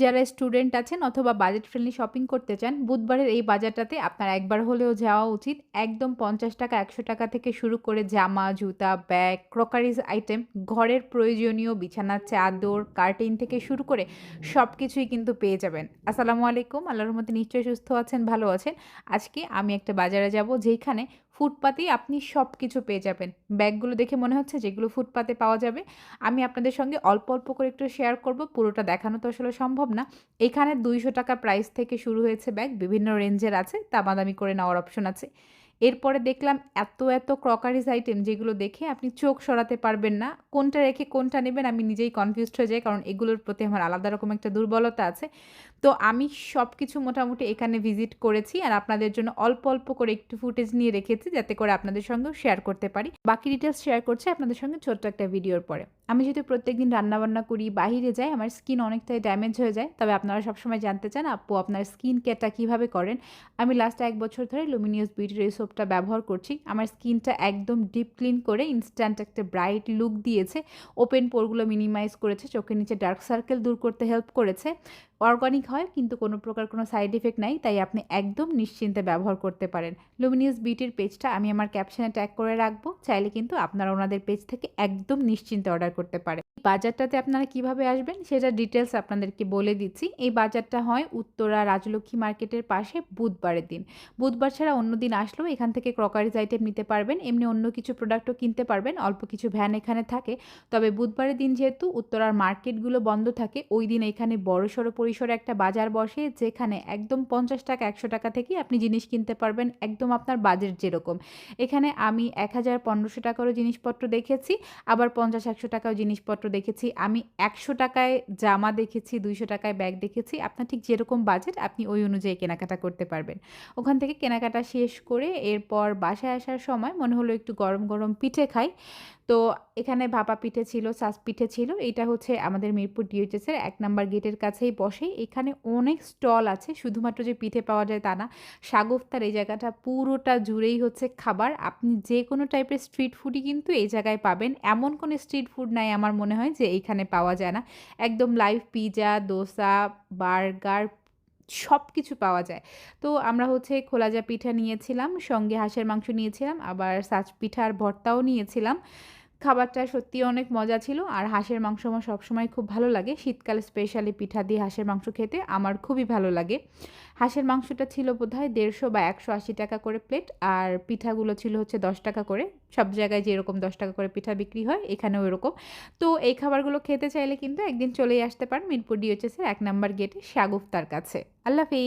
যারা স্টুডেন্ট আছেন অথবা বাজেট ফ্রেন্ডলি শপিং করতে চান, বুধবারের এই বাজারটাতে আপনার একবার হলেও যাওয়া উচিত। একদম পঞ্চাশ টাকা, একশো টাকা থেকে শুরু করে জামা, জুতা, ব্যাগ ক্রকারিজ আইটেম ঘরের প্রয়োজনীয় বিছানার চাদর কার্টিন থেকে শুরু করে সব কিছুই কিন্তু পেয়ে যাবেন। আসসালামু আলাইকুম, আল্লাহর মধ্যে নিশ্চয়ই সুস্থ আছেন, ভালো আছেন। আজকে আমি একটা বাজারে যাব যেখানে ফুটপাতেই আপনি সব কিছু পেয়ে যাবেন। ব্যাগগুলো দেখে মনে হচ্ছে যেগুলো ফুটপাতে পাওয়া যাবে। আমি আপনাদের সঙ্গে অল্প অল্প করে একটু শেয়ার করব। পুরোটা দেখানো তো আসলে সম্ভব না। এখানে দুইশো টাকা প্রাইস থেকে শুরু হয়েছে ব্যাগ বিভিন্ন রেঞ্জের আছে। দামাদামি করে নেওয়ার অপশন আছে। এরপরে দেখলাম এত এত ক্রকারিজ আইটেম যেগুলো দেখে আপনি চোখ সরাতে পারবেন না। কোনটা রেখে কোনটা নেবেন আমি নিজেই কনফিউজড হয়ে যাই, কারণ এগুলোর প্রতি আমার আলাদা রকম একটা দুর্বলতা আছে। তো আমি সব কিছু মোটামুটি এখানে ভিজিট করেছি আর আপনাদের জন্য অল্প অল্প করে একটু ফুটেজ নিয়ে রেখেছি যাতে করে আপনাদের সঙ্গেও শেয়ার করতে পারি। বাকি ডিটেলস শেয়ার করছি আপনাদের সঙ্গে ছোট্ট একটা ভিডিওর পরে। আমি যেহেতু প্রত্যেকদিন রান্নাবান্না করি, বাহিরে যাই, আমার স্কিন অনেকটাই ড্যামেজ হয়ে যায়, তবে আপনারা সবসময় জানতে চান, আপু, আপনার স্কিন কেয়ারটা কীভাবে করেন? আমি লাস্ট এক বছর ধরে লুমিনিয়াস বিউটির এই সোপটা ব্যবহার করছি। আমার স্কিনটা একদম ডিপ ক্লিন করে ইনস্ট্যান্ট একটা ব্রাইট লুক দিয়েছে। ওপেন পোরগুলো মিনিমাইজ করেছে, চোখের নিচে ডার্ক সার্কেল দূর করতে হেল্প করেছে। অর্গানিক হয়, কিন্তু কোনো প্রকার কোনো সাইড এফেক্ট নাই, তাই আপনি একদম নিশ্চিন্তে ব্যবহার করতে পারেন। লুমিনিয়াস বিউটির পেজটা আমি আমার ক্যাপশনে ট্যাগ করে রাখব, চাইলে কিন্তু আপনারা ওনাদের পেজ থেকে একদম নিশ্চিন্তে অর্ডার করতে পারেন। বাজারটাতে আপনারা কীভাবে আসবেন, সেটা ডিটেলস আপনাদেরকে বলে দিচ্ছি। এই বাজারটা হয় উত্তরা রাজলক্ষ্মী মার্কেটের পাশে বুধবারের দিন। বুধবার ছাড়া অন্য দিন আসলেও এখান থেকে ক্রকারিজ আইটেম নিতে পারবেন, এমনি অন্য কিছু প্রোডাক্টও কিনতে পারবেন, অল্প কিছু ভ্যান এখানে থাকে। তবে বুধবারের দিন যেহেতু উত্তরার মার্কেটগুলো বন্ধ থাকে, ওই দিন এখানে বড়সড় পরিসরে একটা বাজার বসে যেখানে একদম পঞ্চাশ টাকা, একশো টাকা থেকে আপনি জিনিস কিনতে পারবেন একদম আপনার বাজেট যেরকম। এখানে আমি এক হাজার পনেরোশো টাকারও জিনিসপত্র দেখেছি, আবার পঞ্চাশ, একশো টাকাও জিনিসপত্র দেখেছি। আমি একশো টাকায় জামা দেখেছি, দুইশো টাকায় ব্যাগ দেখেছি। আপনার ঠিক যেরকম বাজেট আপনি ওই অনুযায়ী কেনাকাটা করতে পারবেন। ওখান থেকে কেনাকাটা শেষ করে এরপর বাসায় আসার সময় মনে হলো একটু গরম গরম পিঠে খাই। তো এখানে ভাপা পিঠে ছিল চাষ পিঠে ছিল। এটা হচ্ছে আমাদের মিরপুর ডিওচেসের এক নাম্বার গেটের কাছেই বসে। এখানে অনেক স্টল আছে, শুধুমাত্র যে পিঠে পাওয়া যায় তা না, সাগফতার এই জায়গাটা পুরোটা জুড়েই হচ্ছে খাবার। আপনি যে কোনো টাইপের স্ট্রিট ফুডই কিন্তু এই জায়গায় পাবেন। এমন কোনো স্ট্রিট ফুড নাই আমার মনে হয় যে এইখানে পাওয়া যায় না। একদম লাইভ পিজা, দোসা, বার্গার সব কিছু পাওয়া যায়। তো আমরা হচ্ছে খোলাজা পিঠা নিয়েছিলাম, সঙ্গে হাঁসের মাংস নিয়েছিলাম, আবার সাজ পিঠার ভর্তাও নিয়েছিলাম। খাবারটা সত্যি অনেক মজা ছিল আর হাঁসের মাংস আমার সবসময় খুব ভালো লাগে। শীতকালে স্পেশালি পিঠা দিয়ে হাঁসের মাংস খেতে আমার খুবই ভালো লাগে। হাঁসের মাংসটা ছিল বোধহয় দেড়শো বা একশো আশি টাকা করে প্লেট আর পিঠাগুলো ছিল হচ্ছে দশ টাকা করে। সব জায়গায় যেরকম দশ টাকা করে পিঠা বিক্রি হয়, এখানেও এরকম। তো এই খাবারগুলো খেতে চাইলে কিন্তু একদিন চলেই আসতে পারেন মিরপুর ডিওচেসের এক নাম্বার গেটে শাগুফতার কাছে। আল্লাহ হাফিজ।